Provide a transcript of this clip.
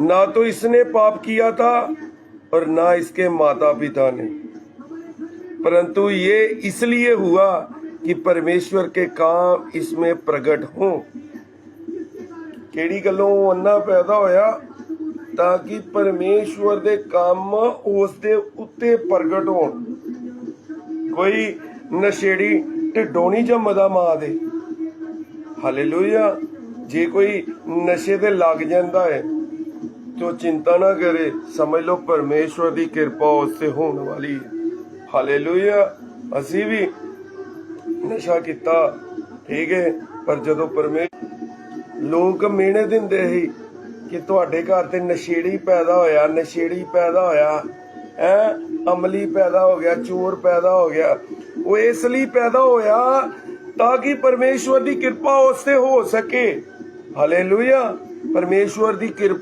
ना तो इसने पाप किया था और ना इसके माता पिता ने परंतु ये इसलिए हुआ कि परमेश्वर के काम इसमें प्रकट हों ਕਿਹੜੀ ਗੱਲੋਂ ਉਹ ਅੰਨਾ ਪੈਦਾ ਹੋਇਆ ਤਾਂ ਕਿ ਪਰਮੇਸ਼ਵਰ ਦੇ ਕੰਮ ਉਸ ਦੇ ਉੱਤੇ ਪ੍ਰਗਟ ਹੋਣ ਕੋਈ ਨਸ਼ੇੜੀ ਢਿੱਡੋਂ ਨਹੀਂ ਜੰਮਦਾ ਮਾਂ ਦੇ ਹਾਲੇਲੂਇਆ ਜੇ ਕੋਈ ਨਸ਼ੇ ਤੇ ਲੱਗ ਜਾਂਦਾ ਹੈ ਤੋ ਚਿੰਤਾ ਨਾ ਕਰੇ, ਸਮਝ ਲਓ ਪਰਮੇਸ਼ਵਰ ਦੀ ਕਿਰਪਾ ਉਸ ਤੇ ਹੋਣ ਵਾਲੀ ਹੈ। ਅਸੀਂ ਵੀ ਨਸ਼ਾ ਕੀਤਾ, ਠੀਕ ਹੈ, ਪਰ ਜਦੋਂ ਪਰਮੇਸ਼ਵਰ ਲੋਕ ਮਿਹਣੇ ਦਿੰਦੇ ਸੀ ਕਿ ਤੁਹਾਡੇ ਘਰ ਤੇ ਨਸ਼ੇੜੀ ਪੈਦਾ ਹੋਇਆ, ਨਸ਼ੇੜੀ ਪੈਦਾ ਹੋਇਆ ਐ ਅਮਲੀ ਪੈਦਾ ਹੋ ਗਿਆ, ਚੋਰ ਪੈਦਾ ਹੋ ਗਿਆ, ਉਹ ਇਸ ਲਈ ਪੈਦਾ ਹੋਇਆ ਤਾਂ ਕਿ ਪਰਮੇਸ਼ਵਰ ਦੀ ਕਿਰਪਾ ਉਸ ਤੇ ਹੋ ਸਕੇ। ਹਾਲੇਲੂਇਆ ਪਰਮੇਸ਼ਵਰ ਦੀ ਕਿਰਪਾ